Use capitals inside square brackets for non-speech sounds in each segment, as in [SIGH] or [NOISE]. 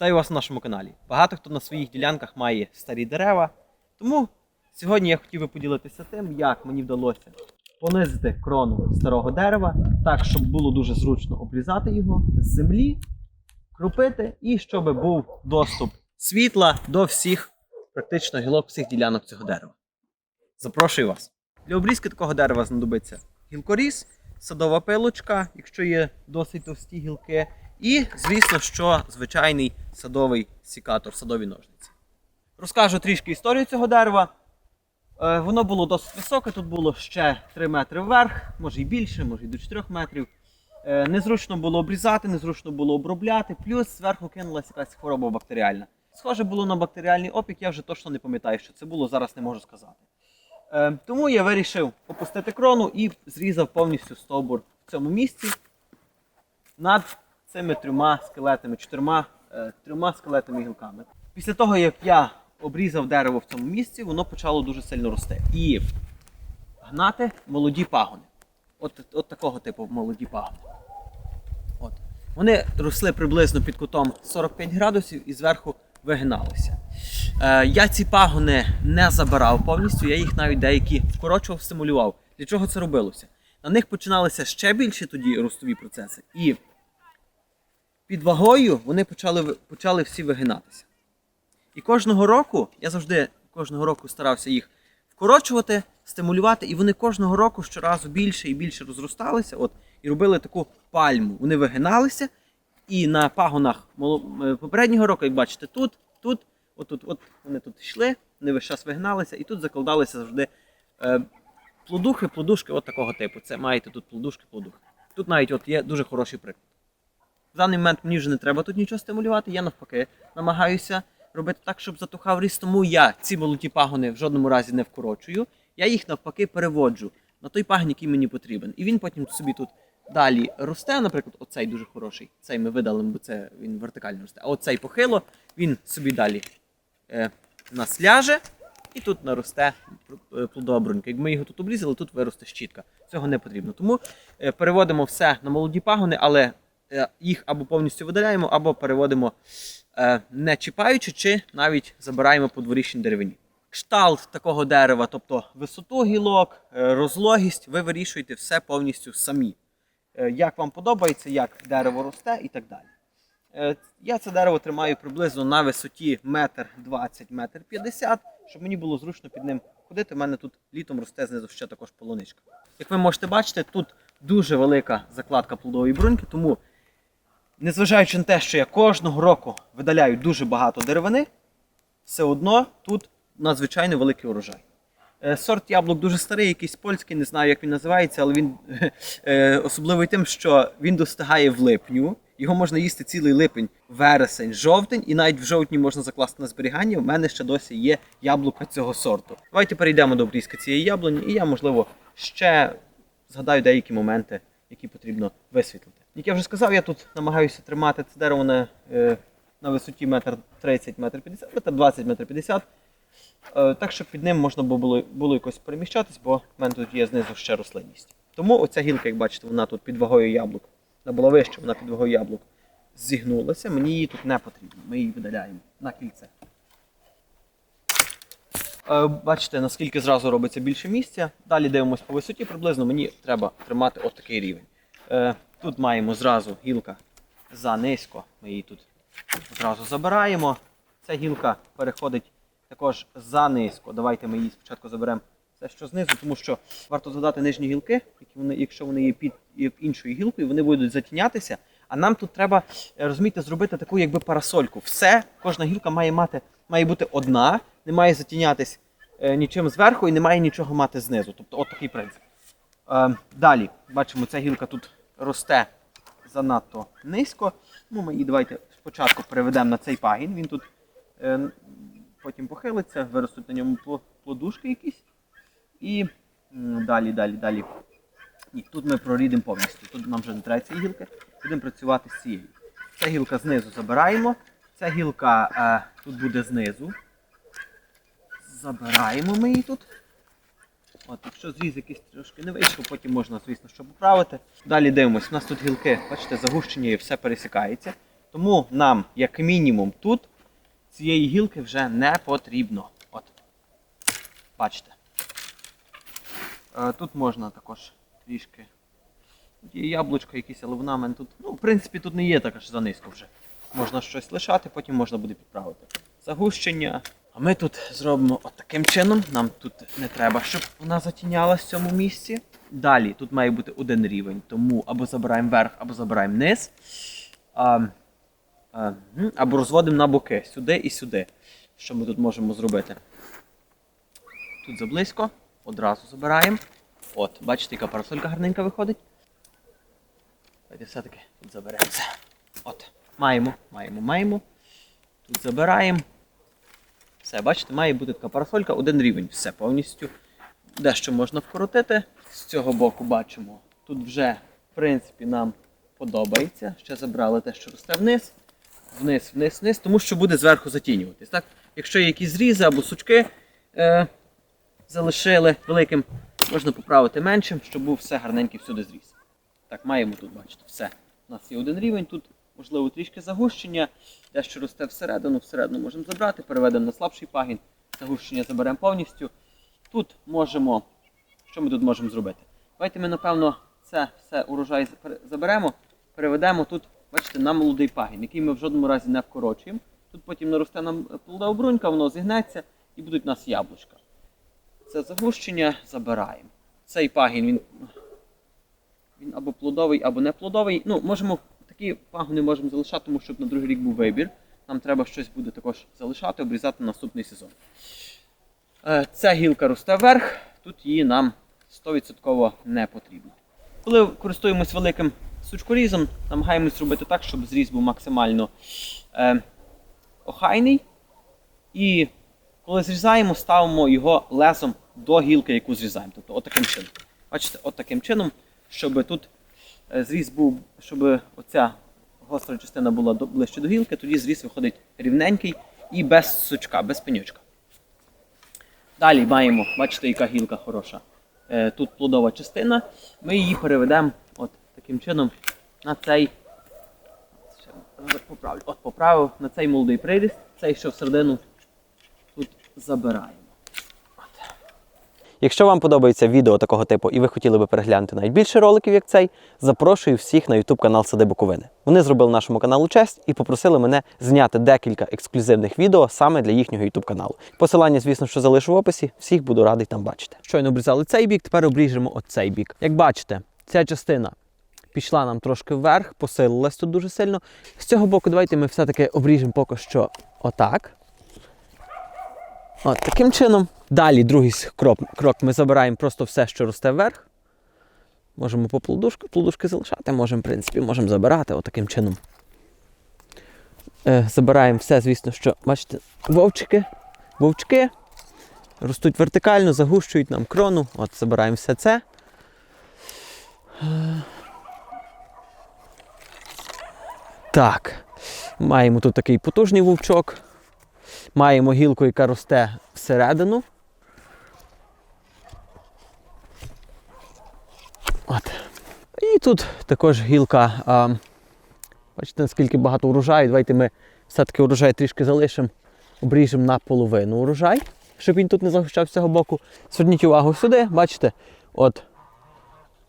Вітаю вас на нашому каналі. Багато хто на своїх ділянках має старі дерева. Тому сьогодні я хотів би поділитися тим, як мені вдалося понизити крону старого дерева, так, щоб було дуже зручно обрізати його з землі, крупити і щоб був доступ світла до всіх, практично гілок всіх ділянок цього дерева. Запрошую вас. Для обрізки такого дерева знадобиться гілкоріз, садова пилочка, якщо є досить товсті гілки, і, звісно, що звичайний садовий сікатор, садові ножниці. Розкажу трішки історію цього дерева. Е, Воно було досить високе, тут було ще 3 метри вверх, може і більше, може і до 4 метрів. Е, Незручно було обрізати, незручно було обробляти, плюс зверху кинулася якась хвороба бактеріальна. Схоже було на бактеріальний опік, я вже точно не пам'ятаю, що це було, зараз не можу сказати. Е, Тому я вирішив опустити крону і зрізав повністю стовбур в цьому місці над цими трьома скелетами, чотирма е, трьома скелетами гілками. Після того, як я обрізав дерево в цьому місці, воно почало дуже сильно рости. І гнати молоді пагони. От, от такого типу молоді пагони. От. Вони росли приблизно під кутом 45 градусів і зверху вигиналися. Е, я ці пагони не забирав повністю, я їх навіть деякі вкорочував, стимулював. Для чого це робилося? На них починалися ще більші тоді ростові процеси. І під вагою вони почали, почали всі вигинатися. І кожного року, я завжди кожного року старався їх вкорочувати, стимулювати, і вони кожного року щоразу більше і більше розросталися. От, і робили таку пальму. Вони вигиналися, і на пагонах е, попереднього року, як бачите, тут, тут, отут, от вони тут йшли, вони весь час вигиналися, і тут закладалися завжди е, плодухи, плодушки от такого типу. Це маєте тут плодушки, плодухи. Тут навіть от є дуже хороший приклад. В даний момент мені вже не треба тут нічого стимулювати, я навпаки намагаюся робити так, щоб затухав ріст, тому я ці молоді пагони в жодному разі не вкорочую. Я їх навпаки переводжу на той пагін, який мені потрібен. І він потім собі тут далі росте. Наприклад, оцей дуже хороший. Цей ми видали, бо це він вертикально росте. А оцей похило, він собі далі е, нас і тут наросте е, плодова брунька. Як ми його тут обрізали, тут виросте щітка. Цього не потрібно. Тому е, переводимо все на молоді пагони, але їх або повністю видаляємо, або переводимо е, не чіпаючи, чи навіть забираємо по дворічній деревині. Кшталт такого дерева, тобто висоту гілок, е, розлогість, ви вирішуєте все повністю самі. Е, Як вам подобається, як дерево росте і так далі. Е, Я це дерево тримаю приблизно на висоті метр 20 метр 50, щоб мені було зручно під ним ходити. У мене тут літом росте знизу ще також полуничка. Як ви можете бачити, тут дуже велика закладка плодової бруньки, тому незважаючи на те, що я кожного року видаляю дуже багато деревини, все одно тут надзвичайно великий урожай. Е, Сорт яблук дуже старий, якийсь польський, не знаю, як він називається, але він [LAUGHS] е, особливий тим, що він достигає в липню. Його можна їсти цілий липень, вересень, жовтень, і навіть в жовтні можна закласти на зберігання. У мене ще досі є яблука цього сорту. Давайте перейдемо до обрізки цієї яблуні, і я, можливо, ще згадаю деякі моменти, які потрібно висвітлити. Як я вже сказав, я тут намагаюся тримати це дерево на, е, на висоті метр 30, метр 50, метр 20, метр 50. Е, так, щоб під ним можна було, було якось переміщатись, бо в мене тут є знизу ще рослинність. Тому оця гілка, як бачите, вона тут під вагою яблук. Вона була вища, вона під вагою яблук зігнулася. Мені її тут не потрібно. Ми її видаляємо на кільце. Е, Бачите, наскільки зразу робиться більше місця. Далі дивимося по висоті. Приблизно мені треба тримати от такий рівень. Тут маємо зразу гілка за низько. Ми її тут зразу забираємо. Ця гілка переходить також за низько. Давайте ми її спочатку заберемо все, що знизу, тому що варто згадати нижні гілки, які вони, якщо вони є під іншою гілкою, вони будуть затінятися. А нам тут треба, е, розумієте, зробити таку якби парасольку. Все, кожна гілка має мати, має бути одна, не має затінятись е, нічим зверху і не має нічого мати знизу. Тобто от такий принцип. Е, далі, бачимо, ця гілка тут росте занадто низько. Ну, ми її давайте спочатку переведемо на цей пагін. Він тут е, потім похилиться, виростуть на ньому пло- плодушки якісь. І далі, далі, далі. Ні, тут ми прорідемо повністю. Тут нам вже не треба цієї гілки. Будемо працювати з цією. Ця гілка знизу забираємо. Ця гілка е, тут буде знизу. Забираємо ми її тут. От, якщо зріз якийсь трошки не вийшов, потім можна, звісно, що поправити. Далі дивимось, у нас тут гілки, бачите, загущені і все пересікається. Тому нам, як мінімум, тут цієї гілки вже не потрібно. От. Бачите. Е, Тут можна також трішки. Тут є яблучко якісь, але вона мене тут. Ну, в принципі, тут не є так аж занизько вже. Можна щось лишати, потім можна буде підправити. Загущення. Ми тут зробимо от таким чином. Нам тут не треба, щоб вона затінялась в цьому місці. Далі тут має бути один рівень, тому або забираємо верх, або забираємо низ. А, а, або розводимо на боки сюди і сюди. Що ми тут можемо зробити? Тут заблизько, одразу забираємо. От, бачите, яка парасолька гарненька виходить. Давайте все-таки тут заберемо це. От, маємо, маємо, маємо. Тут забираємо. Все, бачите, має бути така парасолька, один рівень. Все повністю. Дещо можна вкоротити. З цього боку бачимо. Тут вже, в принципі, нам подобається. Ще забрали те, що росте вниз. Вниз, вниз, вниз, тому що буде зверху затінюватись. Так? Якщо є якісь зрізи або сучки е, залишили великим, можна поправити меншим, щоб був все гарненький всюди зріз. Так, маємо тут, бачите, все. У нас є один рівень, тут можливо трішки загущення, дещо росте всередину, всередину можемо забрати, переведемо на слабший пагін, загущення заберемо повністю. Тут можемо. Що ми тут можемо зробити? Давайте ми, напевно, це все урожай заберемо, переведемо тут, бачите, на молодий пагін, який ми в жодному разі не вкорочуємо. Тут потім наросте нам плодова брунька, воно зігнеться і будуть у нас яблучка. Це загущення забираємо. Цей пагін він він або плодовий, або не плодовий. Ну, можемо такі пагони можемо залишати, тому щоб на другий рік був вибір. Нам треба щось буде також залишати, обрізати на наступний сезон. Е, Ця гілка росте вверх, тут її нам 100% не потрібно. Коли користуємось великим сучкорізом, намагаємось зробити так, щоб зріз був максимально е, охайний. І коли зрізаємо, ставимо його лезом до гілки, яку зрізаємо. Тобто отаким чином. Бачите, от таким чином, щоб тут зріз був, щоб оця гостра частина була ближче до гілки, тоді зріз виходить рівненький і без сучка, без пенючка. Далі маємо, бачите, яка гілка хороша. Е, Тут плодова частина. Ми її переведемо от таким чином на цей. Поправлю. От поправив на цей молодий приріст, цей що всередину тут забираємо. Якщо вам подобається відео такого типу і ви хотіли би переглянути навіть більше роликів, як цей, запрошую всіх на YouTube канал Сади Буковини. Вони зробили нашому каналу честь і попросили мене зняти декілька ексклюзивних відео саме для їхнього YouTube каналу. Посилання, звісно, що залишу в описі, всіх буду радий там бачити. Щойно обрізали цей бік, тепер обріжемо оцей бік. Як бачите, ця частина пішла нам трошки вверх, посилилась тут дуже сильно. З цього боку, давайте ми все-таки обріжемо поки що отак. От таким чином. Далі другий крок, крок ми забираємо просто все, що росте вверх. Можемо по плодушки, плодушки залишати, можемо, в принципі, можемо забирати отаким чином. Е, забираємо все, звісно, що, бачите, вовчики, вовчки ростуть вертикально, загущують нам крону. От забираємо все це. Так. Маємо тут такий потужний вовчок. Маємо гілку, яка росте всередину. От. І тут також гілка. А, бачите, наскільки багато урожаю. Давайте ми все-таки урожай трішки залишимо, обріжемо на половину урожай, щоб він тут не загущав з цього боку. Зверніть увагу сюди, бачите, от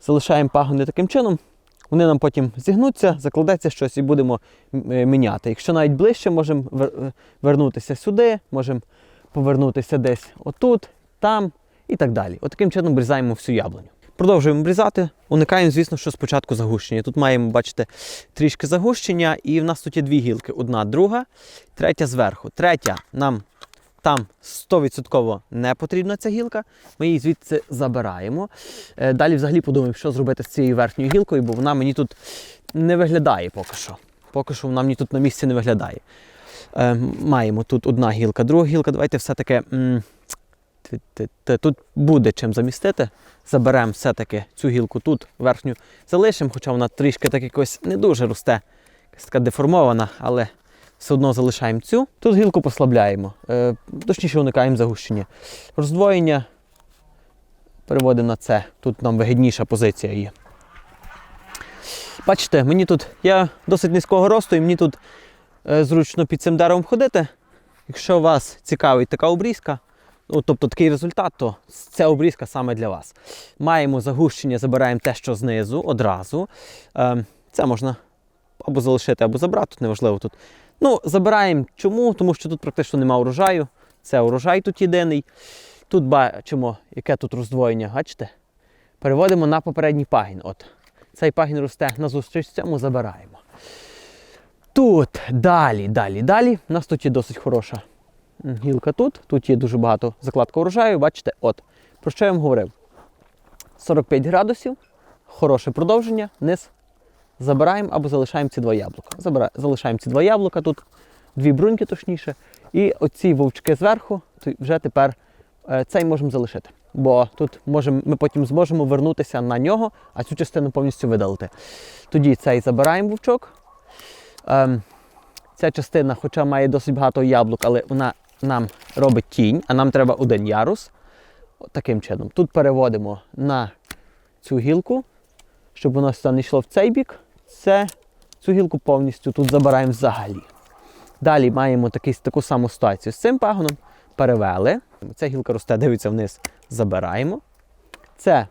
залишаємо пагони таким чином. Вони нам потім зігнуться, закладеться щось і будемо е, міняти. Якщо навіть ближче, можемо е, вернутися сюди, можемо повернутися десь отут, там і так далі. От чином обрізаємо всю яблуню. Продовжуємо обрізати. Уникаємо, звісно, що спочатку загущення. Тут маємо, бачите, трішки загущення, і в нас тут є дві гілки: одна, друга, третя зверху. Третя нам там 100% не потрібна ця гілка. Ми її звідси забираємо. Е, Далі взагалі подумаємо, що зробити з цією верхньою гілкою, бо вона мені тут не виглядає поки що. Поки що вона мені тут на місці не виглядає. Е, маємо тут одна гілка, друга гілка. Давайте все-таки. Тут буде чим замістити. Заберемо все-таки цю гілку тут, верхню залишимо, хоча вона трішки так якось не дуже росте, така деформована, але все одно залишаємо цю. Тут гілку послабляємо, е, точніше уникаємо загущення. Роздвоєння переводимо на це. Тут нам вигідніша позиція є. Бачите, мені тут я досить низького росту і мені тут е, зручно під цим деревом ходити. Якщо вас цікавить така обрізка, ну, тобто такий результат, то ця обрізка саме для вас. Маємо загущення, забираємо те, що знизу одразу. Е, це можна або залишити, або забрати, тут неважливо тут. Ну, забираємо чому? Тому що тут практично немає урожаю. Це урожай тут єдиний. Тут бачимо, яке тут роздвоєння, бачите? Переводимо на попередній пагін. От. Цей пагін росте назустріч цьому забираємо. Тут далі, далі, далі. У нас тут є досить хороша гілка тут. Тут є дуже багато закладка урожаю. Бачите, от. Про що я вам говорив? 45 градусів, хороше продовження, низ. Забираємо або залишаємо ці два яблука. Забира... Залишаємо ці два яблука тут, дві бруньки точніше. І оці вовчки зверху, то вже тепер е, цей можемо залишити. Бо тут можем, ми потім зможемо вернутися на нього, а цю частину повністю видалити. Тоді цей забираємо вовчок. Ем, ця частина, хоча має досить багато яблук, але вона нам робить тінь, а нам треба один ярус. Таким чином. Тут переводимо на цю гілку, щоб воно сюди не йшло в цей бік. Це, цю гілку повністю тут забираємо взагалі. Далі маємо такий, таку саму ситуацію з цим пагоном. Перевели. Ця гілка росте, дивиться вниз, забираємо. Це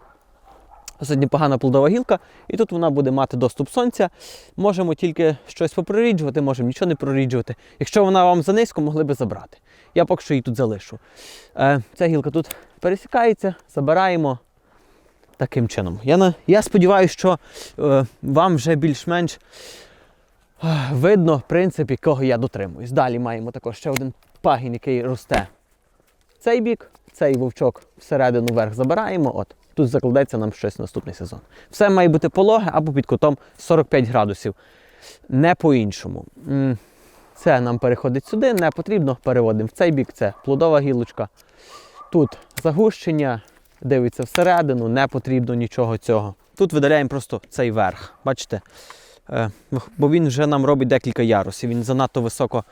досить непогана плодова гілка, і тут вона буде мати доступ сонця. Можемо тільки щось попроріджувати, можемо нічого не проріджувати. Якщо вона вам занизько, могли би забрати. Я поки що її тут залишу. Е, ця гілка тут пересікається, забираємо таким чином. Я, на, я сподіваюся, що е, вам вже більш-менш е, видно принцип, якого я дотримуюсь. Далі маємо також ще один пагін, який росте в цей бік, цей вовчок всередину вверх забираємо. От. Тут закладеться нам щось на наступний сезон. Все має бути пологе або під кутом 45 градусів. Не по-іншому. Це нам переходить сюди, не потрібно, переводимо в цей бік, це плодова гілочка. Тут загущення, дивиться всередину, не потрібно нічого цього. Тут видаляємо просто цей верх. Бачите? Е, Бо він вже нам робить декілька ярусів. Він занадто високо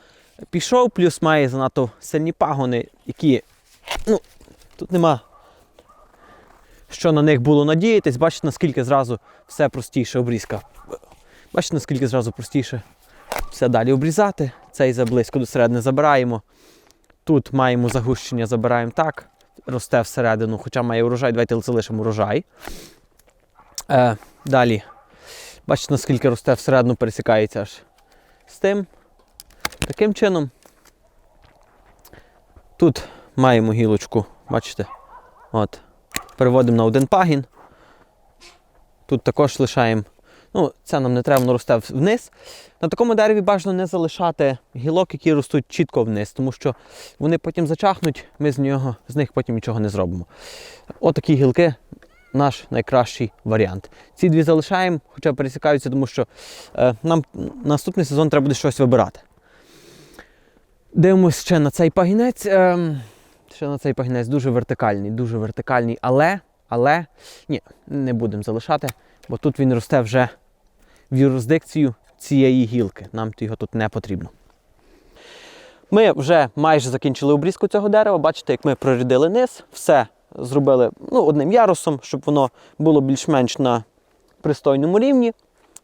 пішов, плюс має занадто сильні пагони, які. Ну, тут нема що на них було надіятись. Бачите, наскільки зразу все простіше обрізка. Бачите, наскільки зразу простіше все далі обрізати. Цей заблизько до середини забираємо. Тут маємо загущення, забираємо так. Росте всередину, хоча має урожай, давайте залишимо урожай. Е, далі. Бачите, наскільки росте всередину, пересікається аж з тим. Таким чином. Тут маємо гілочку, бачите? От. Переводимо на один пагін. Тут також лишаємо. Ну, це нам не треба, воно росте вниз. На такому дереві бажано не залишати гілок, які ростуть чітко вниз, тому що вони потім зачахнуть, ми з, нього, з них потім нічого не зробимо. Отакі гілки наш найкращий варіант. Ці дві залишаємо, хоча пересікаються, тому що е, нам наступний сезон треба буде щось вибирати. Дивимось ще на цей пагінець. Ем, ще на цей пагінець дуже вертикальний, дуже вертикальний, але, але ні, не будемо залишати, бо тут він росте вже в юрисдикцію цієї гілки. Нам його тут не потрібно. Ми вже майже закінчили обрізку цього дерева. Бачите, як ми прорядили низ, все зробили ну, одним ярусом, щоб воно було більш-менш на пристойному рівні.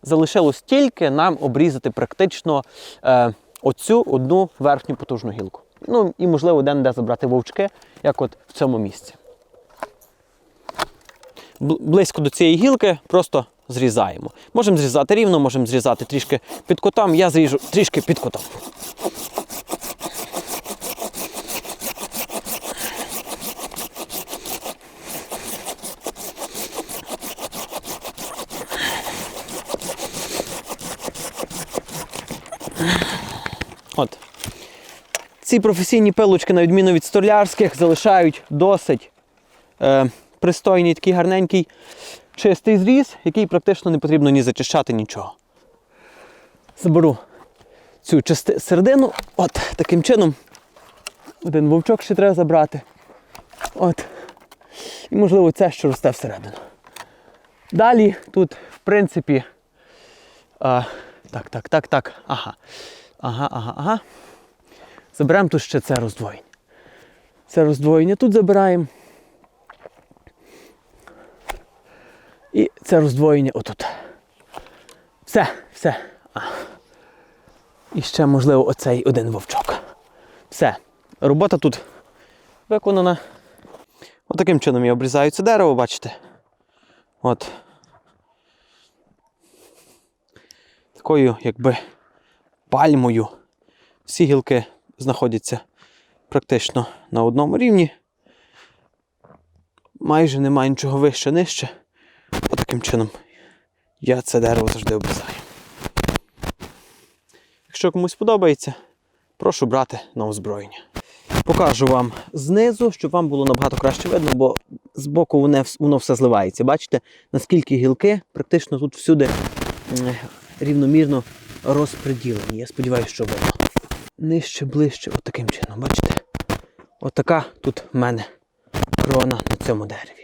Залишилось тільки нам обрізати практично е, оцю одну верхню потужну гілку. Ну і, можливо, де-не-де забрати вовчки, як от в цьому місці. Бл- Близько до цієї гілки просто зрізаємо. Можемо зрізати рівно, можемо зрізати трішки під кутом. Я зріжу трішки під кутом. От. Ці професійні пилочки, на відміну від столярських, залишають досить е, пристойний, такий гарненький чистий зріз, який практично не потрібно ні зачищати, нічого. Заберу цю части, середину, от таким чином. Один вовчок ще треба забрати. От. І, можливо, це, що росте всередину. Далі тут, в принципі. А, так, так, так, так. Ага. Ага, ага, ага. Заберемо тут ще це роздвоєння. Це роздвоєння тут забираємо. І це роздвоєння отут. Все, все. І ще, можливо, оцей один вовчок. Все. Робота тут виконана. Отаким чином я обрізаю це дерево, бачите? От. Такою, якби пальмою. Всі гілки знаходяться практично на одному рівні. Майже немає нічого вище нижче. Отаким чином я це дерево завжди обрізаю. Якщо комусь подобається, прошу брати на озброєння. Покажу вам знизу, щоб вам було набагато краще видно, бо збоку воно, воно все зливається. Бачите, наскільки гілки практично тут всюди рівномірно розподілені. Я сподіваюся, що видно. Нижче, ближче, отаким чином, бачите? Отака тут в мене крона на цьому дереві.